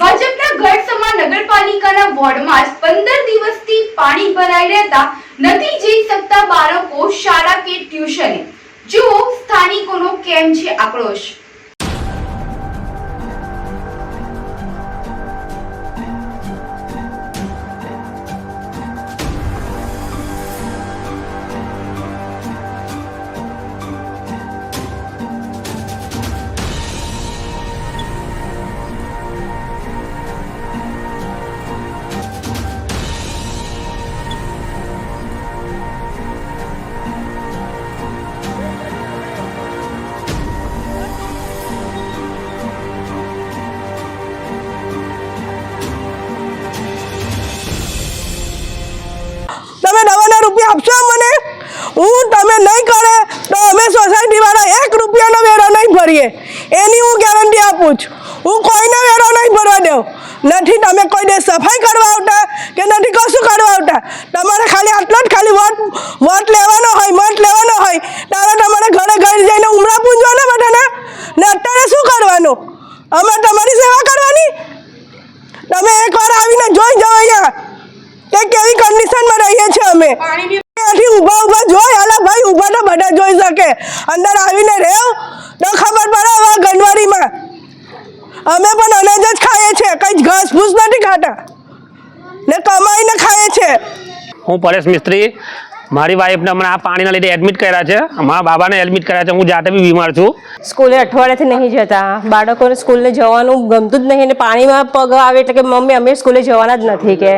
ભાજપના ગઢસમા નગરપાલિકાના વોર્ડમાં પંદર દિવસથી પાણી ભરાઈ રહેતા નથી જઈ શકતા બાળકો શાળા કે ટ્યુશને. જુઓ સ્થાનિકોનો કેમ છે આક્રોશ? હું તમે નહીં કરે તો અમે સોસાયટીવાળા એક રૂપિયાનો વેરો નહીં ભરીએ. એની હું ગેરંટી આપું છું. હું કોઈને વેરો નહીં ભરવા દઉં. નથી તમે કોઈ દે સફાઈ કરવા આવતા કે નથી કશું કરવા આવતા. તમારે ખાલી આટલો જ ખાલી વોટ વોટ લેવાનો હોય મત લેવાનો હોય ત્યારે તમારે ઘરે ઘરે જઈને ઉમરા પૂંજવાના બધાને ને અત્યારે શું કરવાનું અમે તમારી સેવા કરવાની તમે એકવાર આવીને જોઈ જાઓ અહીંયા કે કેવી કન્ડિશનમાં રહીએ છીએ અમે અલા ભાઈ, ઊભા ને બધા જોઈ શકે. અંદર આવીને રહેવ તો ખબર પડે હવે ગંદવારીમાં અમે પણ અનાજ જ ખાઈએ છીએ, કંઈ ઘાસ નથી ખાતા. ને કમાઈને ખાઈએ છીએ. હું પરેશ મિસ્ત્રી મારી વાઈફને હમણાં આ પાણીના લીધે એડમિટ કર્યા છે. મારા બાબાને એડમિટ કર્યા છે. હું જાતે બી બીમાર છું. સ્કૂલે અઠવાડિયાથી નહીં જતા. બાળકોને સ્કૂલે જવાનું ગમતું જ નહીં અને પાણીમાં પગ આવે એટલે કે મમ્મી અમે સ્કૂલે જવાના જ નથી કે.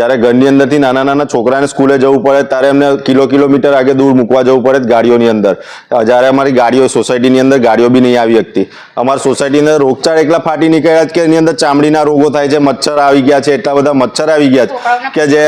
જ્યારે ઘરની અંદરથી નાના નાના છોકરાને સ્કૂલે જવું પડે ત્યારે એમને કિલો કિલોમીટર આગે દૂર મૂકવા જવું પડે ગાડીઓની અંદર. જ્યારે અમારી ગાડીઓ સોસાયટીની અંદર ગાડીઓ બી નહીં આવી શકતી. અમારી સોસાયટીની અંદર રોગચાળ એકલા ફાટી નીકળ્યા છે કે એની અંદર ચામડીના રોગો થાય છે મચ્છર આવી ગયા છે એટલા બધા મચ્છર આવી ગયા છે કે જે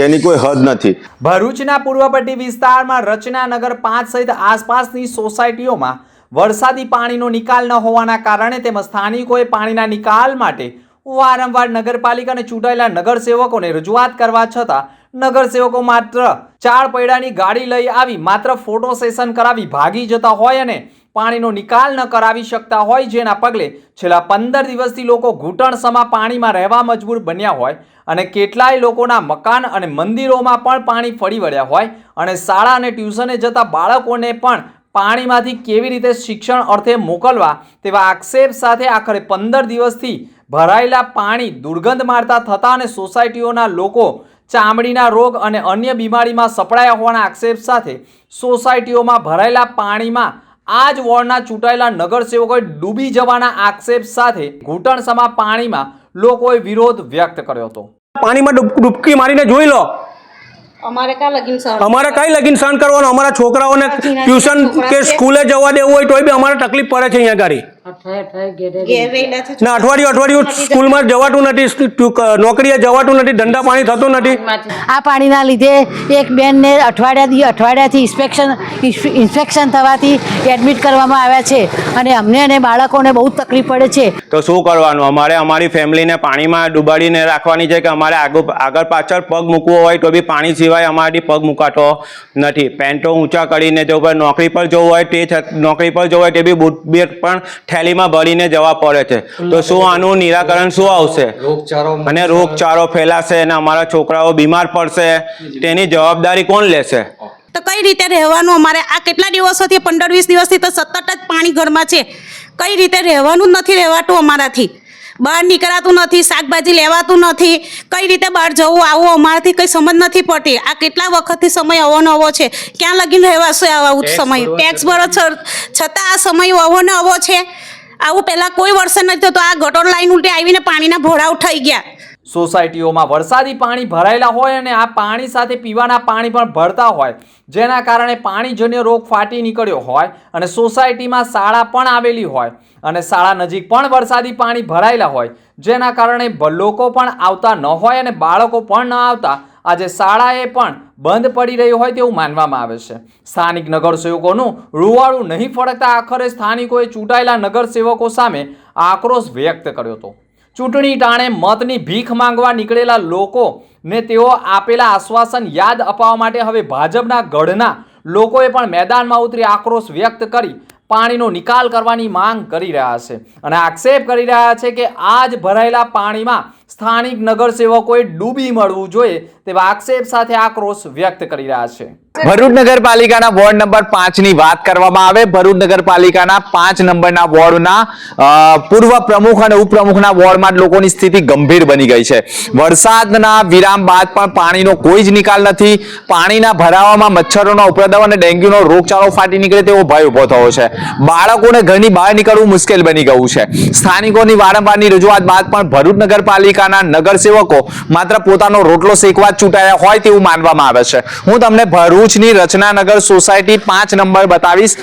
જેની કોઈ હદ નથી. ભરૂચના પૂર્વપટ્ટી વિસ્તારમાં રચનાનગર પાંચ સહિત આસપાસની સોસાયટીઓમાં વરસાદી પાણીનો નિકાલ ન હોવાના કારણે તેમજ સ્થાનિકોએ પાણીના નિકાલ માટે વારંવાર નગરપાલિકા અને ચૂંટાયેલા નગરસેવકોને રજૂઆત કરવા છતાં નગરસેવકો માત્ર ચાર પૈડાની ગાડી લઈ આવી, માત્ર ફોટો સેશન કરાવી ભાગી જતા હોય અને પાણીનો નિકાલ ન કરાવી શકતા હોય જેના પગલે છેલ્લા પંદર દિવસથી લોકો ઘૂંટણસમા પાણીમાં રહેવા મજબૂર બન્યા હોય અને કેટલાય લોકોના મકાન અને મંદિરોમાં પણ પાણી ફરી વળ્યા હોય અને શાળા અને ટ્યુશને જતા બાળકોને પણ પાણીમાંથી કેવી રીતે શિક્ષણ અર્થે મોકલવા તેવા આક્ષેપ સાથે આખરે પંદર દિવસથી ભરાયેલા પાણી દુર્ગંધ મારતા થતા અને સોસાયટીઓના લોકો ચામડીના રોગ અને અન્ય બીમારીમાં સપડાયા હોવાના આક્ષેપ સાથે સોસાયટીઓમાં ભરાયેલા પાણીમાં આ જ વોર્ડના ચૂંટાયેલા નગરસેવકોએ ડૂબી જવાના આક્ષેપ સાથે ઘૂંટણસમા પાણીમાં લોકોએ વિરોધ વ્યક્ત કર્યો હતો. પાણીમાં ડૂબકી મારીને જોઈ લો. અમારે કા લગીન સર અમારે કઈ લગીન સહન કરવાનું? અમારા છોકરાઓને ટ્યુશન કે સ્કૂલે જવા દેવું હોય તોય બી અમારે તકલીફ પડે છે અહીંયા ગાડી. ને અઠવાડિયું અઠવાડિયું સ્કૂલમાં જવાતું નથી નોકરીએ જવાતું નથી ધંધા પાણી થતું નથી. આ પાણીના લીધે એક બેનને અઠવાડિયાથી અઠવાડિયાથી ઇન્સ્પેક્શન ઇન્સ્પેક્શન થવાથી એડમિટ કરવામાં આવ્યા છે. અને અમને અને બાળકોને બહુ જ તકલીફ પડે છે. તો શું કરવાનું? અમારે અમારી ફેમિલીને પાણીમાં ડૂબાડીને રાખવાની છે કે અમારે આગળ આગળ પાછળ પગ મૂકવો હોય તો બી પાણી સિવાય અમારાથી પગ મુકાતો નથી. પેન્ટો ઊંચા કરીને જો નોકરી પર જવું હોય તે નોકરી પર જવું હોય તે બી બૂટ બેટ પણ થેલીમાં ભરીને જવા પડે છે. તો શું આનું નિરાકરણ શું આવશે? અને રોગચાળો ફેલાશે અને અમારા છોકરાઓ બીમાર પડશે તેની જવાબદારી કોણ લેશે? તો કઈ રીતે રહેવાનું? અમારે આ કેટલા દિવસોથી પંદર વીસ દિવસથી તો સતત જ પાણી ઘરમાં છે. કઈ રીતે રહેવાનું નથી રહેવાતું અમારાથી? બહાર નીકળાતું નથી શાકભાજી લેવાતું નથી. કઈ રીતે બહાર જવું આવું અમારાથી કંઈ સમજ નથી પડતી આ કેટલા વખતથી સમય અવનવો છે? ક્યાં લગીને રહેવાશે આવું સમય? ટેક્સ ભરો છતાં આ સમય અવનવો અવો છે. આવું પહેલાં કોઈ વર્ષે નથી થતું આ ગટર લાઈન ઉલટી આવીને પાણીના ભોળાવ થઈ ગયા. સોસાયટીઓમાં વરસાદી પાણી ભરાયેલા હોય અને આ પાણી સાથે પીવાના પાણી પણ ભરતા હોય, જેના કારણે પાણીજન્ય રોગ ફાટી નીકળ્યો હોય અને સોસાયટીમાં શાળા પણ આવેલી હોય અને શાળા નજીક પણ વરસાદી પાણી ભરાયેલા હોય, જેના કારણે લોકો પણ આવતા ન હોય અને બાળકો પણ ન આવતા, આજે શાળાએ પણ બંધ પડી રહી હોય તેવું માનવામાં આવે છે. સ્થાનિક નગરસેવકોનું રૂવાળું નહીં ફળકતા આખરે સ્થાનિકોએ ચૂંટાયેલા નગરસેવકો સામે આક્રોશ વ્યક્ત કર્યો હતો. ચૂંટણી ટાણે મતની ભીખ માંગવા નીકળેલા લોકો ને તેઓ આપેલા આશ્વાસન યાદ અપાવવા માટે હવે ભાજપના ગઢના લોકોએ પણ મેદાનમાં ઉતરી આક્રોશ વ્યક્ત કરી પાણીનો નિકાલ કરવાની માંગ કરી રહ્યા છે. અને આક્ષેપ કરી રહ્યા છે કે આ જ ભરાયેલા પાણીમાં સ્થાનિક નગરસેવકોએ ડૂબી મળવું જોઈએ તેવા આક્ષેપ સાથે આક્રોશ વ્યક્ત કરી રહ્યા છે. ભરૂચ નગરપાલિકાના વોર્ડ નંબર પાંચની વાત કરવામાં આવે. ભરૂચ નગરપાલિકાના પાંચ નંબરના વોર્ડના પૂર્વ પ્રમુખ અને ઉપપ્રમુખના વોર્ડમાં લોકોની સ્થિતિ ગંભીર બની ગઈ છે. વરસાદના વિરામ બાદ પણ પાણીનો કોઈ જ નિકાલ નથી. પાણીના ભરાવામાં મચ્છરોનો ઉપદ્રવ અને ડેન્ગ્યુનો રોગચાળો ફાટી નીકળે તેવો ભય ઊભો થયો છે. બાળકોને ઘરની બહાર નીકળવું મુશ્કેલ બની ગયું છે. સ્થાનિકોની વારંવારની રજૂઆત બાદ પણ ભરૂચ નગરપાલિકાના નગરસેવકો માત્ર પોતાનો રોટલો શેકવા ચૂંટાયા હોય તેવું માનવામાં આવે છે. હું તમને ભરૂચની રચનાનગર સોસાયટી પાંચ નંબર બતાવીશ.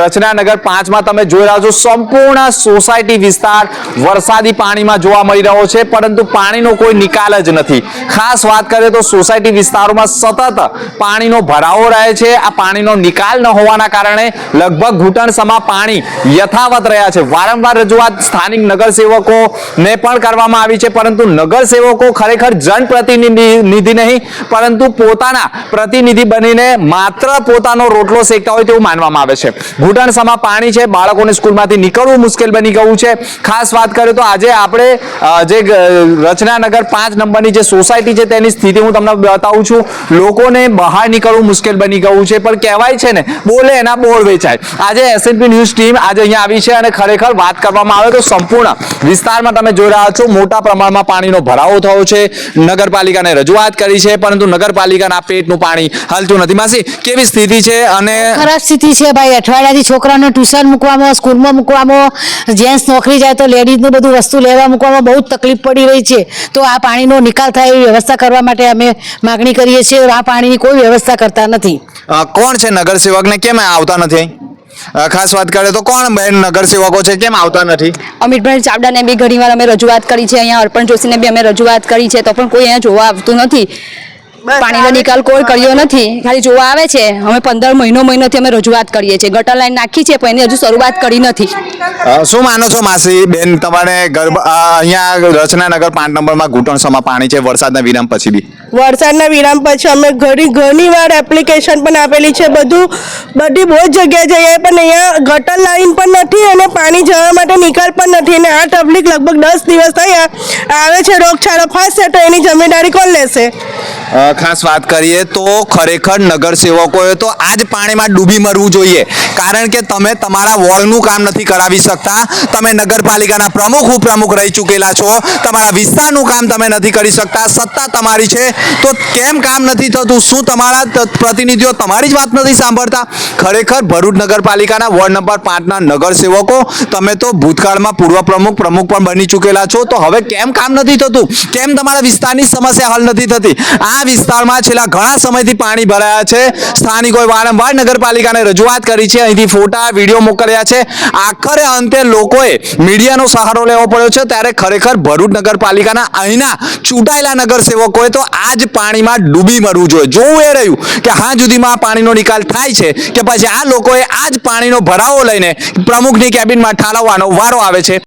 રચનાનગર પાંચમાં તમે જોઈ રહ્યા છો, સંપૂર્ણ સોસાયટી વિસ્તાર વરસાદી પાણીમાં જોવા મળી રહ્યો છે, પરંતુ પાણીનો કોઈ નિકાલ જ નથી. ખાસ વાત કરીએ તો સોસાયટી વિસ્તારોમાં સતત પાણીનો ભરાવો રહે છે. આ પાણીનો નિકાલ ન હોવાના કારણે લગભગ ઘૂંટણસમાં પાણી યથાવત રહ્યા છે. વારંવાર રજૂઆત સ્થાનિક નગરસેવકોને પણ કરવામાં આવી છે, પરંતુ નગરસેવકો ખરેખર જનપ્રતિનિધિ નિધિ નહીં, પરંતુ પોતાના પ્રતિનિધિ બનીને માત્ર પોતાનો રોટલો શેકતા હોય તેવું માનવામાં આવે છે. ઘૂંટણસમાં પાણી છે, બાળકોને સ્કૂલમાંથી નીકળવું મુશ્કેલ બની ગયું છે. ખાસ વાત કરીએ તો આજે આપણે જે રચનાનગર પાંચ નંબરની જે સોસાયટી છે, તેની સ્થિતિ હું તમને બતાવું છું. લોકોને બહાર નીકળવું મુશ્કેલ બની ગયું છે, પણ કહેવાય છે ને, બોલે એના બોર વેચાય. આજે એસએનપી ન્યૂઝ ટીમ આજે અહીંયા આવી છે અને ખરેખર વાત કરવામાં આવે તો સંપૂર્ણ વિસ્તારમાં તમે જોઈ રહ્યા છો, મોટા પ્રમાણમાં પાણીનો ભરાવો થયો છે. નગરપાલિકાને રજૂઆત કરી છે, પરંતુ નગરપાલિકાના પેટનું પાણી હાલતું નથી. માસી કેવી સ્થિતિ છે અને ખરાબ સ્થિતિ છે ભાઈ. અઠવાડિયાથી છોકરાને ટ્યુશન મૂકવામાં સ્કૂલમાં મૂકવામાં જેન્ટ્સ નોકરી જાય તો લેડીઝનું બધું વસ્તુ લેવા મૂકવામાં બહુ તકલીફ પડી રહી છે. તો આ પાણીનો નિકાલ થાય એવી વ્યવસ્થા કરવા માટે અમે માગણી કરીએ છીએ આ પાણીની કોઈ વ્યવસ્થા કરતા નથી. કોણ છે નગરસેવકને કેમ આવતા નથી ખાસ વાત કરીએ તો કોણ બેન નગરસેવકો છે? કેમ આવતા નથી? અમિતભાઈ ચાવડાને બી ઘણીવાર અમે રજૂઆત કરી છે. અહીંયા અર્પણ જોશીને બી અમે રજૂઆત કરી છે. તો પણ કોઈ અહીંયા જોવા આવતું નથી. પાણીનો નિકાલ કોઈ કર્યો નથી. ખાલી જોવા આવે છે. અમે પંદર મહિનો મહિનોથી અમે રજૂઆત કરીએ છીએ. ગટર લાઈન નાખી છે પણ એની હજુ શરૂઆત કરી નથી. શું માનો છો માસી? બેન તમારે ગર્ભ અ, અહીંયા રચનાનગર પાંચ નંબરમાં ઘૂંટણસમાં પાણી છે વરસાદના વિરામ પછી બી. વરસાદના વિરામ પછી અમે ઘણી ઘણી વાર એપ્લિકેશન પણ આપેલી છે. બધું બધી બહુ જ જગ્યાએ જઈએ પણ અહીંયા ગટર લાઈન પણ નથી અને પાણી જવા માટે નિકાલ પણ નથી. અને આ તકલીફ લગભગ દસ દિવસ થયા. આવે છે રોગચાળો ફાટશે તો એની જમીનદારી કોણ લેશે? ખાસ વાત કરીએ તો ખરેખર નગરસેવકોએ તો આ જ પાણીમાં ડૂબી મરવું જોઈએ. કારણ કે તમે તમારા વોર્ડનું કામ નથી કરાવી શકતા. તમે નગરપાલિકાના પ્રમુખ, ઉપપ્રમુખ રહી ચૂકેલા છો. તમારા વિસ્તારનું કામ તમે નથી કરી શકતા. સત્તા તમારી છે. તો કેમ કામ નથી થતું? શું તમારા પ્રતિનિધિઓ તમારી જ વાત નથી સાંભળતા? ખરેખર ભરૂચ નગરપાલિકાના વોર્ડ નંબર પાંચના નગરસેવકો, તમે તો ભૂતકાળમાં પૂર્વ પ્રમુખ પ્રમુખ પણ બની ચૂકેલા છો. તો હવે કેમ કામ નથી થતું? કેમ તમારા વિસ્તારની સમસ્યા હલ નથી થતી? આ વિસ્તારમાં છેલ્લા ઘણા સમયથી પાણી ભરાયા છે. સ્થાનિકોએ વારંવાર નગરપાલિકાને રજૂઆત કરી છે. અહીંથી ફોટા, વીડિયો મોકલ્યા છે. આખરે અંતે લોકોએ મીડિયાનો સહારો લેવો પડ્યો છે. ત્યારે ખરેખર ભરૂચ નગરપાલિકાના અહીંના ચૂંટાયેલા નગરસેવકોએ તો આ જ પાણીમાં ડૂબી મરવું જોઈએ. જોવું એ રહ્યું કે હા સુધીમાં પાણીનો નિકાલ થાય છે કે પછી આ લોકોએ આ જ પાણીનો ભરાવો લઈને પ્રમુખની કેબિનમાં ઠાલવવાનો વારો આવે છે.